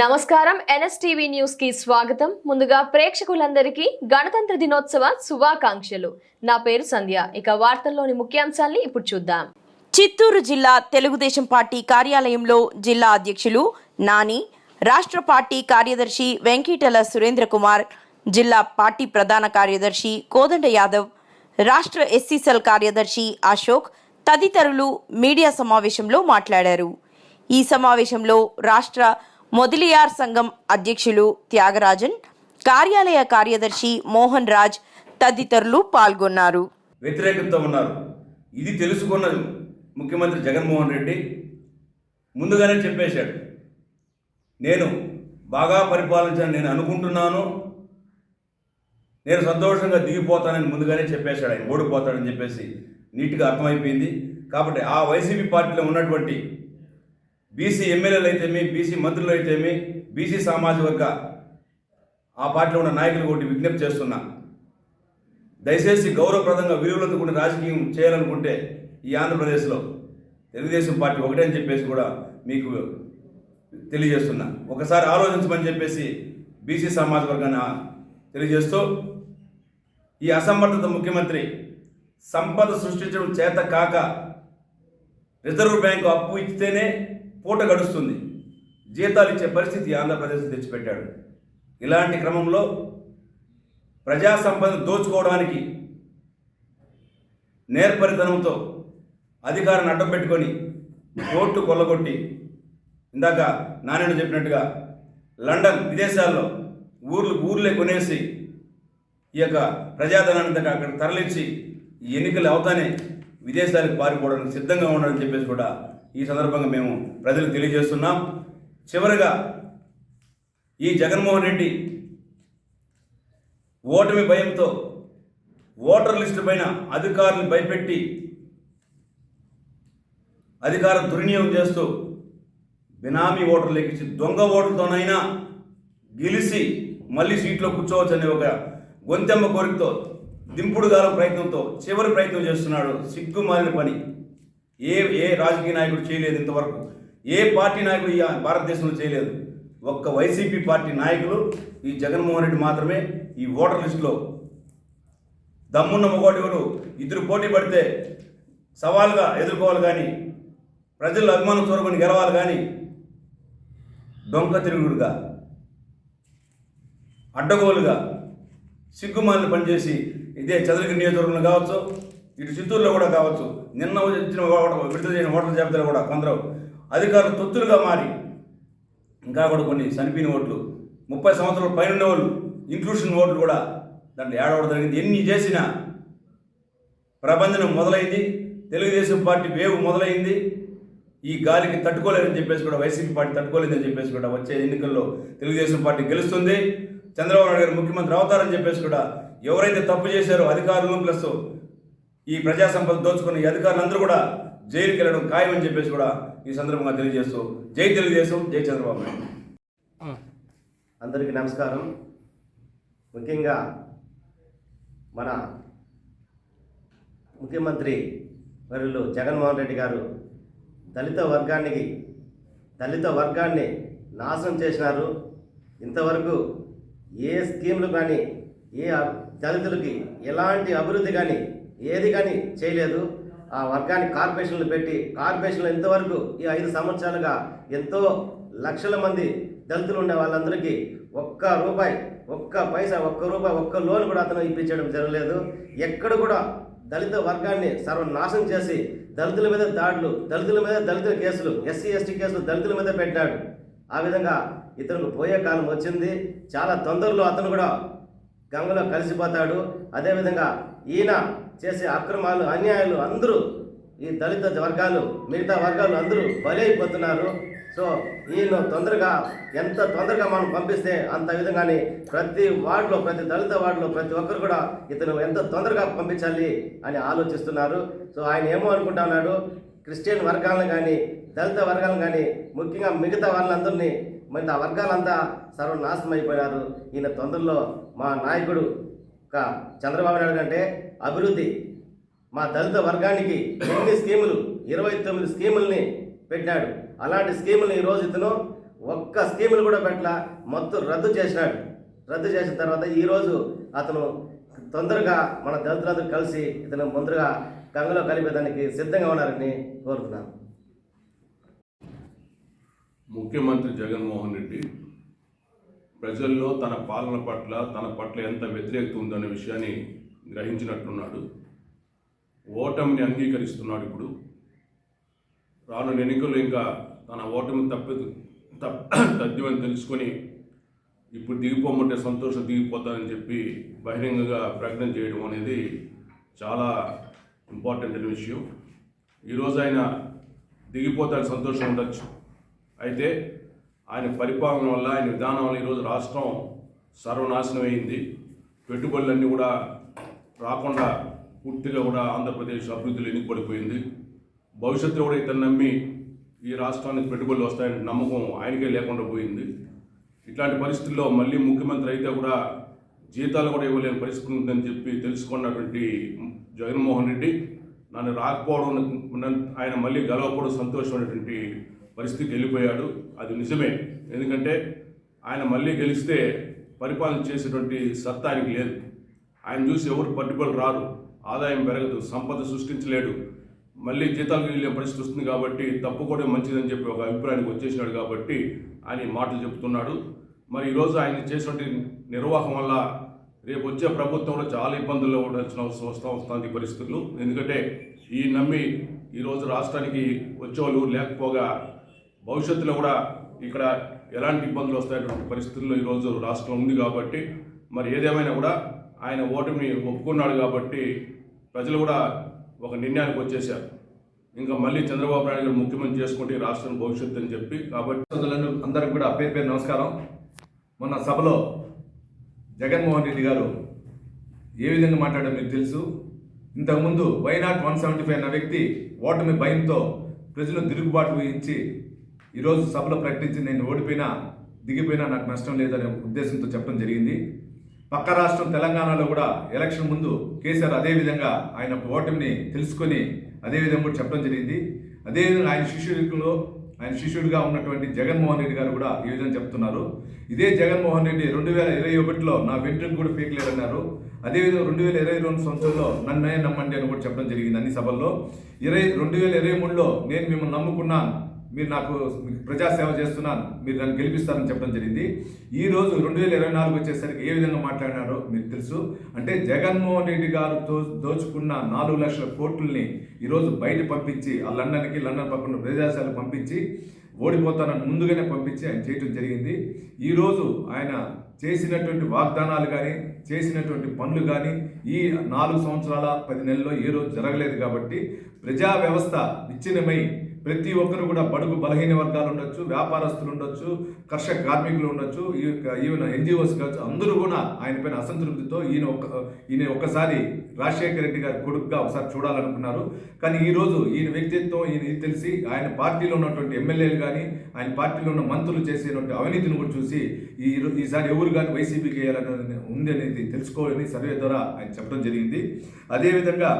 నమస్కారం. ఎన్ఎస్టీవీ న్యూస్కి స్వాగతం. ముందుగా ప్రేక్షకులందరికీ గణతంత్ర దినోత్సవ శుభాకాంక్షలు. నా పేరు సంధ్య. ఇక వార్తల్లోని ముఖ్యాంశాల్ని ఇప్పుడు చూద్దాం. చిత్తూరు జిల్లా తెలుగుదేశం పార్టీ కార్యాలయంలో జిల్లా అధ్యక్షులు నాని రాష్ట్ర పార్టీ కార్యదర్శి వెంకీటల సురేంద్ర కుమార్ జిల్లా పార్టీ ప్రధాన కార్యదర్శి కోదండ యాదవ్ రాష్ట్ర ఎస్సీసెల్ కార్యదర్శి అశోక్ తదితరులు మీడియా సమావేశంలో మాట్లాడారు. ఈ సమావేశంలో రాష్ట్ర మొదలియార్ సంఘం అధ్యక్షులు త్యాగరాజన్ కార్యాలయ కార్యదర్శి మోహన్ రాజ్ తదితరులు పాల్గొన్నారు. వ్యతిరేకతతో ఉన్నారు. ఇది తెలుసుకున్న ముఖ్యమంత్రి జగన్మోహన్ రెడ్డి. ముందుగానే చెప్పేశాడు. నేను బాగా పరిపాలించాలని నేను అనుకుంటున్నాను. నేను సంతోషంగా దిగిపోతానని ముందుగానే చెప్పేశాడు ఆయన. ఓడిపోతాడని చెప్పేసి నీట్గా అర్థమైపోయింది. కాబట్టి ఆ వైసీపీ పార్టీలో ఉన్నటువంటి బీసీ ఎమ్మెల్యేలు అయితేమి బీసీ మంత్రులు అయితేమి బీసీ సామాజిక వర్గ ఆ పార్టీలో ఉన్న నాయకులు ఒకటి విజ్ఞప్తి చేస్తున్నా. దయచేసి గౌరవప్రదంగా విలువలతో కూడిన రాజకీయం చేయాలనుకుంటే ఈ ఆంధ్రప్రదేశ్లో తెలుగుదేశం పార్టీ ఒకటే అని చెప్పేసి కూడా మీకు తెలియజేస్తున్నా. ఒకసారి ఆలోచించమని చెప్పేసి బీసీ సమాజ వర్గాన్ని తెలియజేస్తూ ఈ అసమర్థత ముఖ్యమంత్రి సంపద సృష్టించడం చేత కాక రిజర్వ్ బ్యాంకు అప్పు ఇస్తేనే పూట గడుస్తుంది. జీతాలు ఇచ్చే పరిస్థితి ఆంధ్రప్రదేశ్ తెచ్చిపెట్టాడు. ఇలాంటి క్రమంలో ప్రజా సంపద దోచుకోవడానికి నేర్పరితనంతో అధికారాన్ని అడ్డం పెట్టుకొని కోర్టు కొల్లగొట్టి ఇందాక నారాయణ చెప్పినట్టుగా లండన్ విదేశాల్లో ఊర్లు ఊర్లే కొనేసి ఈ యొక్క ప్రజాధనాన్ని అక్కడ తరలించి ఈ ఎన్నికలు అవుతానే విదేశాలకు పారిపోవడానికి సిద్ధంగా ఉండాలని చెప్పేసి కూడా ఈ సందర్భంగా మేము ప్రజలకు తెలియజేస్తున్నాం. చివరిగా ఈ జగన్మోహన్ రెడ్డి ఓటమి భయంతో ఓటర్ లిస్టు పైన అధికారులను భయపెట్టి అధికారం దుర్వినియోగం చేస్తూ బినామీ ఓటర్లు ఎక్కించి దొంగ ఓటర్తోనైనా గెలిచి మళ్ళీ సీట్లో కూర్చోవచ్చు అనే ఒక గొంతెమ్మ కోరికతో దింపుడుగాల ప్రయత్నంతో చివరి ప్రయత్నం చేస్తున్నాడు సిగ్గుమాలిన పని. ఏ ఏ రాజకీయ నాయకుడు చేయలేదు ఇంతవరకు. ఏ పార్టీ నాయకుడు ఈ భారతదేశంలో చేయలేదు. ఒక్క వైసీపీ పార్టీ నాయకులు ఈ జగన్మోహన్ రెడ్డి మాత్రమే ఈ ఓటర్ లిస్టులో. దమ్మున్న మగోడెవరు ఇద్దరు పోటీ పడితే సవాల్గా ఎదుర్కోవాలి కానీ ప్రజల అభిమానం చూరకొని గెలవాలి కానీ డొంక తిరుగుడుగా అడ్డగోలుగా సిగ్గుమాలిన పనిచేసి ఇదే చంద్రగిరి నియోజకవర్గంలో కావచ్చు ఇటు చిత్తూరులో కూడా కావచ్చు. నిన్న వచ్చిన ఓటర్ విడుదల చేసిన ఓటర్ల జాబితాలో కూడా కొందరు అధికారులు తొత్తులుగా మారి ఇంకా కూడా కొన్ని చనిపోయిన ఓట్లు ముప్పై సంవత్సరాల పైన వాళ్ళు ఇంక్లూషన్ ఓట్లు కూడా దాంట్లో ఏడవడం జరిగింది. ఎన్ని చేసినా ప్రబంధనం మొదలైంది తెలుగుదేశం పార్టీ వేవ్ మొదలైంది. ఈ గాలికి తట్టుకోలేదని చెప్పేసి కూడా వైసీపీ పార్టీ తట్టుకోలేదని చెప్పేసి కూడా వచ్చే ఎన్నికల్లో తెలుగుదేశం పార్టీ గెలుస్తుంది. చంద్రబాబు నాయుడు గారు ముఖ్యమంత్రి అవుతారని చెప్పేసి కూడా ఎవరైతే తప్పు చేశారో అధికారులు ప్లస్ ఈ ప్రజా సంపద దోచుకున్న అధికారులందరూ కూడా జైలుకి వెళ్ళడం ఖాయమని చెప్పేసి కూడా ఈ సందర్భంగా తెలియజేస్తూ జై తెలుగుదేశం జై చంద్రబాబు నాయుడు. అందరికీ నమస్కారం. ముఖ్యంగా మన ముఖ్యమంత్రి వర్యులు జగన్మోహన్ రెడ్డి గారు దళిత వర్గానికి దళిత వర్గాన్ని నాశనం చేసినారు. ఇంతవరకు ఏ స్కీములు కానీ ఏ దళితులకి ఎలాంటి అభివృద్ధి కానీ ఏది కానీ చేయలేదు. ఆ వర్గాన్ని కార్పొరేషన్లు పెట్టి కార్పొరేషన్లు ఇంతవరకు ఈ ఐదు సంవత్సరాలుగా ఎంతో లక్షల మంది దళితులు ఉండే వాళ్ళందరికీ ఒక్క రూపాయి ఒక్క పైసా ఒక్క రూపాయి ఒక్క లోన్ కూడా అతను ఇప్పించడం జరగలేదు. ఎక్కడ కూడా దళిత వర్గాన్ని సర్వనాశనం చేసి దళితుల మీద దాడులు దళితుల మీద దళితుల కేసులు ఎస్సీ ఎస్టీ కేసులు దళితుల మీద పెట్టాడు. ఆ విధంగా ఇతనికి పోయే కాలం వచ్చింది. చాలా తొందరలో అతను కూడా గంగలో కలిసిపోతాడు. అదేవిధంగా ఈయన చేసే అక్రమాలు అన్యాయాలు అందరూ ఈ దళిత వర్గాలు మిగతా వర్గాలు అందరూ బలైపోతున్నారు. సో ఈయన తొందరగా ఎంత తొందరగా మనం పంపిస్తే అంత విధంగానే ప్రతి వార్డులో ప్రతి దళిత వార్డులో ప్రతి ఒక్కరు కూడా ఇతను ఎంత తొందరగా పంపించాలి అని ఆలోచిస్తున్నారు. సో ఆయన ఏమో అనుకుంటా ఉన్నాడు క్రిస్టియన్ వర్గాలను కానీ దళిత వర్గాలను కానీ ముఖ్యంగా మిగతా వాళ్ళందరినీ మిగతా వర్గాలంతా సర్వనాశనం అయిపోయినారు. ఈయన తొందరలో మా నాయకుడు చంద్రబాబు నాయుడు కంటే అభివృద్ధి మా దళిత వర్గానికి ఎన్ని స్కీములు ఇరవై తొమ్మిది స్కీముల్ని పెట్టినాడు. అలాంటి స్కీముల్ని ఈరోజు ఇతను ఒక్క స్కీములు కూడా పెట్టలా మొత్తం రద్దు చేసినాడు. రద్దు చేసిన తర్వాత ఈరోజు అతను తొందరగా మన దళితులందరూ కలిసి ఇతను ముందరగా గంగలో కలిపేదానికి సిద్ధంగా ఉన్నారని కోరుతున్నాను. ముఖ్యమంత్రి జగన్మోహన్ రెడ్డి ప్రజల్లో తన పాలన పట్ల తన పట్ల ఎంత వ్యతిరేకత ఉందనే విషయాన్ని గ్రహించినట్టున్నాడు. ఓటమిని అంగీకరిస్తున్నాడు ఇప్పుడు. రానున్న ఎన్నికల్లో ఇంకా తన ఓటమి తప్పి తప్- తథ్యమని తెలుసుకొని ఇప్పుడు దిగిపోమంటే సంతోషం దిగిపోతానని చెప్పి బహిరంగంగా ప్రకటన చేయడం అనేది చాలా ఇంపార్టెంట్ అయిన విషయం. ఈరోజు ఆయన దిగిపోతాడు సంతోషం ఉండొచ్చు. అయితే ఆయన పరిపాలన వల్ల ఆయన విధానం వల్ల ఈరోజు రాష్ట్రం సర్వనాశనం అయింది పెట్టుబడులన్నీ కూడా రాకుండా పూర్తిగా కూడా ఆంధ్రప్రదేశ్ అభివృద్ధిలో ఎన్నికపడిపోయింది భవిష్యత్తులో కూడా ఇతను నమ్మి ఈ రాష్ట్రానికి పెట్టుబడులు వస్తాయనే నమ్మకం ఆయనకే లేకుండా పోయింది. ఇట్లాంటి పరిస్థితుల్లో మళ్ళీ ముఖ్యమంత్రి అయితే కూడా జీతాలు కూడా ఇవ్వలేని పరిస్థితి ఉందని చెప్పి తెలుసుకున్నటువంటి జగన్మోహన్ రెడ్డి నన్ను రాకపోవడం ఆయన మళ్ళీ గెలవకపోవడం సంతోషమైనటువంటి పరిస్థితికి వెళ్ళిపోయాడు. అది నిజమే. ఎందుకంటే ఆయన మళ్ళీ గెలిస్తే పరిపాలన చేసేటువంటి సత్తా ఆయనకి లేదు. ఆయన చూసి ఎవరు పట్టుబడి రారు. ఆదాయం పెరగదు సంపద సృష్టించలేడు. మళ్ళీ జీతాలకు వెళ్ళే పరిస్థితి వస్తుంది కాబట్టి తప్పుకోవడం మంచిదని చెప్పి ఒక అభిప్రాయానికి వచ్చేసినాడు కాబట్టి ఆయన మాటలు చెబుతున్నాడు మరి ఈరోజు ఆయన చేసినటువంటి నిర్వాహం వల్ల రేపు వచ్చే ప్రభుత్వంలో చాలా ఇబ్బందుల్లో ఉండాల్సిన అవసరం వస్తూ వస్తుంది పరిస్థితులు. ఎందుకంటే ఈ నమ్మి ఈరోజు రాష్ట్రానికి వచ్చేవాళ్ళు లేకపోగా భవిష్యత్తులో కూడా ఇక్కడ ఎలాంటి ఇబ్బందులు వస్తాయటువంటి పరిస్థితుల్లో ఈరోజు రాష్ట్రం ఉంది కాబట్టి మరి ఏదేమైనా కూడా ఆయన ఓటమిని ఒప్పుకున్నాడు కాబట్టి ప్రజలు కూడా ఒక నిర్ణయానికి వచ్చేశారు. ఇంకా మళ్ళీ చంద్రబాబు నాయుడు గారు ముఖ్యమంత్రి చేసుకుంటే రాష్ట్రం భవిష్యత్తు అని చెప్పి కాబట్టి అందరికి కూడా పేరు పేరు నమస్కారం. మొన్న సభలో జగన్మోహన్ రెడ్డి గారు ఏ విధంగా మాట్లాడారో మీకు తెలుసు. ఇంతకుముందు వైనాట్ వన్ సెవెంటీ ఫైవ్ అన్న వ్యక్తి ఓటమి భయంతో ప్రజలు తిరుగుబాటు ఇచ్చి ఈరోజు సభలో ప్రకటించి నేను ఓడిపోయినా దిగిపోయినా నాకు నష్టం లేదనే ఉద్దేశంతో చెప్పడం జరిగింది. పక్క రాష్ట్రం తెలంగాణలో కూడా ఎలక్షన్ ముందు కేసీఆర్ అదేవిధంగా ఆయన ఓటమిని తెలుసుకొని అదే విధంగా కూడా చెప్పడం జరిగింది. అదేవిధంగా ఆయన శిష్యుడిలో ఆయన శిష్యుడిగా ఉన్నటువంటి జగన్మోహన్ రెడ్డి గారు కూడా ఈ విధంగా చెప్తున్నారు. ఇదే జగన్మోహన్ రెడ్డి రెండు వేల ఇరవై ఒకటిలో నా వెంట్రుకు కూడా ఫేక్ లేదన్నారు అదేవిధంగా రెండు వేల ఇరవై రెండు సంవత్సరంలో నన్నే నమ్మండి అని కూడా చెప్పడం జరిగింది అన్ని సభల్లో. ఇరవై రెండు వేల ఇరవై మూడులో నేను మిమ్మల్ని నమ్ముకున్నాను. మీరు నాకు ప్రజాసేవ చేస్తున్నాను మీరు నన్ను గెలిపిస్తారని చెప్పడం జరిగింది. ఈ రోజు రెండు వేల ఇరవై నాలుగు వచ్చేసరికి ఏ విధంగా మాట్లాడినారో మీకు తెలుసు. అంటే జగన్మోహన్ రెడ్డి గారు దో దోచుకున్న నాలుగు లక్షల కోట్లని ఈరోజు బయట పంపించి ఆ లండన్కి లండన్ పక్కన ప్రదేశాలకు పంపించి ఓడిపోతానని ముందుగానే పంపించి ఆయన చేయటం జరిగింది. ఈరోజు ఆయన చేసినటువంటి వాగ్దానాలు కానీ చేసినటువంటి పనులు కానీ ఈ నాలుగు సంవత్సరాల పది నెలల్లో ఏ రోజు జరగలేదు కాబట్టి ప్రజా వ్యవస్థ విచ్ఛిన్నమై ప్రతి ఒక్కరు కూడా బడుగు బలహీన వర్గాలు ఉండొచ్చు వ్యాపారస్తులు ఉండొచ్చు కర్షక కార్మికులు ఉండొచ్చు ఈ- ఈవెన్ ఎన్జిఓస్ కావచ్చు అందరూ కూడా ఆయన పైన అసంతృప్తితో ఈయన ఒక ఈయన ఒక్కసారి రాజశేఖర రెడ్డి గారి కొడుకుగా ఒకసారి చూడాలనుకున్నారు. కానీ ఈ రోజు ఈయన వ్యక్తిత్వం ఈయన తెలిసి ఆయన పార్టీలో ఉన్నటువంటి ఎమ్మెల్యేలు కానీ ఆయన పార్టీలో ఉన్న మంత్రులు చేసేటువంటి అవినీతిని కూడా చూసి ఈ ఈసారి ఎవరు కానీ వైసీపీకి వేయాలని ఉంది అనేది తెలుసుకోవాలని సర్వే ద్వారా ఆయన చెప్పడం జరిగింది. అదేవిధంగా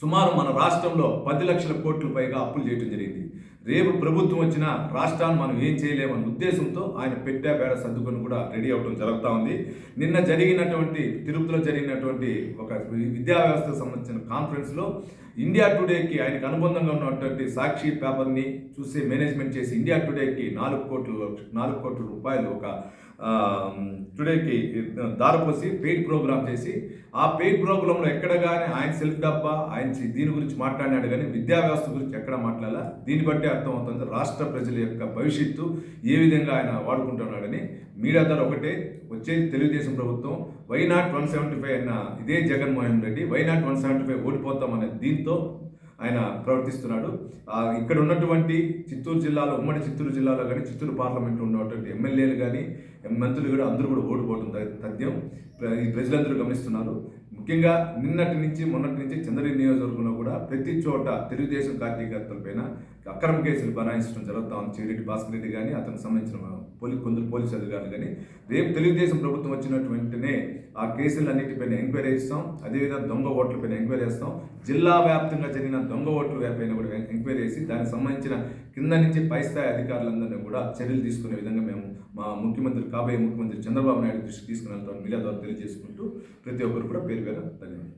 సుమారు మన రాష్ట్రంలో పది లక్షల కోట్ల పైగా అప్పులు చేయడం జరిగింది. రేపు ప్రభుత్వం వచ్చిన రాష్ట్రాన్ని మనం ఏం చేయలేమన్న ఉద్దేశంతో ఆయన పెట్టే బేడ సర్దుకొని కూడా రెడీ అవ్వడం జరుగుతూ ఉంది. నిన్న జరిగినటువంటి తిరుపతిలో జరిగినటువంటి ఒక విద్యా వ్యవస్థకు సంబంధించిన కాన్ఫరెన్స్లో ఇండియా టుడేకి ఆయనకు అనుబంధంగా ఉన్నటువంటి సాక్షి పేపర్ని చూసి మేనేజ్మెంట్ చేసి ఇండియా టుడేకి నాలుగు కోట్ల నాలుగు కోట్ల రూపాయలు ఒక టుడేకి దారపోసి పెయిడ్ ప్రోగ్రామ్ చేసి ఆ పెయిడ్ ప్రోగ్రాంలో ఎక్కడ కానీ ఆయన సెల్ఫ్ డబ్బా ఆయన దీని గురించి మాట్లాడినాడు కానీ విద్యా వ్యవస్థ గురించి ఎక్కడ మాట్లాడాల. దీన్ని బట్టి అర్థమవుతుంది రాష్ట్ర ప్రజల యొక్క భవిష్యత్తు ఏ విధంగా ఆయన వాడుకుంటున్నాడని. మీడియా ద్వారా ఒకటే వచ్చేది తెలుగుదేశం ప్రభుత్వం why not one seventy five అన్న ఇదే Jaganmohan Reddy why not one seventy five ఓడిపోతామనే దీంతో ఆయన ప్రవర్తిస్తున్నాడు. ఇక్కడ ఉన్నటువంటి చిత్తూరు జిల్లాలో ఉమ్మడి చిత్తూరు జిల్లాలో కానీ చిత్తూరు పార్లమెంట్ ఉన్నటువంటి ఎమ్మెల్యేలు కానీ మంత్రులు కూడా అందరూ కూడా ఓటు త- తథ్యం ప్ర- ఈ ప్రజలందరూ గమనిస్తున్నారు. ముఖ్యంగా నిన్నటి నుంచి మొన్నటి నుంచి చంద్రగిరి నియోజకవర్గంలో కూడా ప్రతి చోట తెలుగుదేశం కార్యకర్తలపైన అక్రమ కేసులు బనాయించడం జరుగుతా ఉంది. చిరెడ్డి భాస్కర్ రెడ్డి కానీ అతనికి సంబంధించిన పోలీ కొందరు పోలీసు అధికారులు కానీ రేపు తెలుగుదేశం ప్రభుత్వం వచ్చినట్టు వెంటనే ఆ కేసులన్నిటిపైన ఎంక్వైరీ ఇస్తాం అదేవిధంగా దొంగ ఓట్లపైన ఎంక్వైరీ చేస్తాం. జిల్లా వ్యాప్తంగా జరిగిన దొంగ ఓట్ల పైన కూడా ఎంక్వైరీ చేసి దానికి సంబంధించిన కింద నుంచి పై స్థాయి అధికారులందరినీ కూడా చర్యలు తీసుకునే విధంగా మేము మా ముఖ్యమంత్రి కాబోయే ముఖ్యమంత్రి చంద్రబాబు నాయుడు దృష్టికి తీసుకుని వెళ్తామని మీడియా ద్వారా తెలియజేసుకుంటూ ప్రతి ఒక్కరు కూడా పేరు పేరు ధన్యవాదాలు.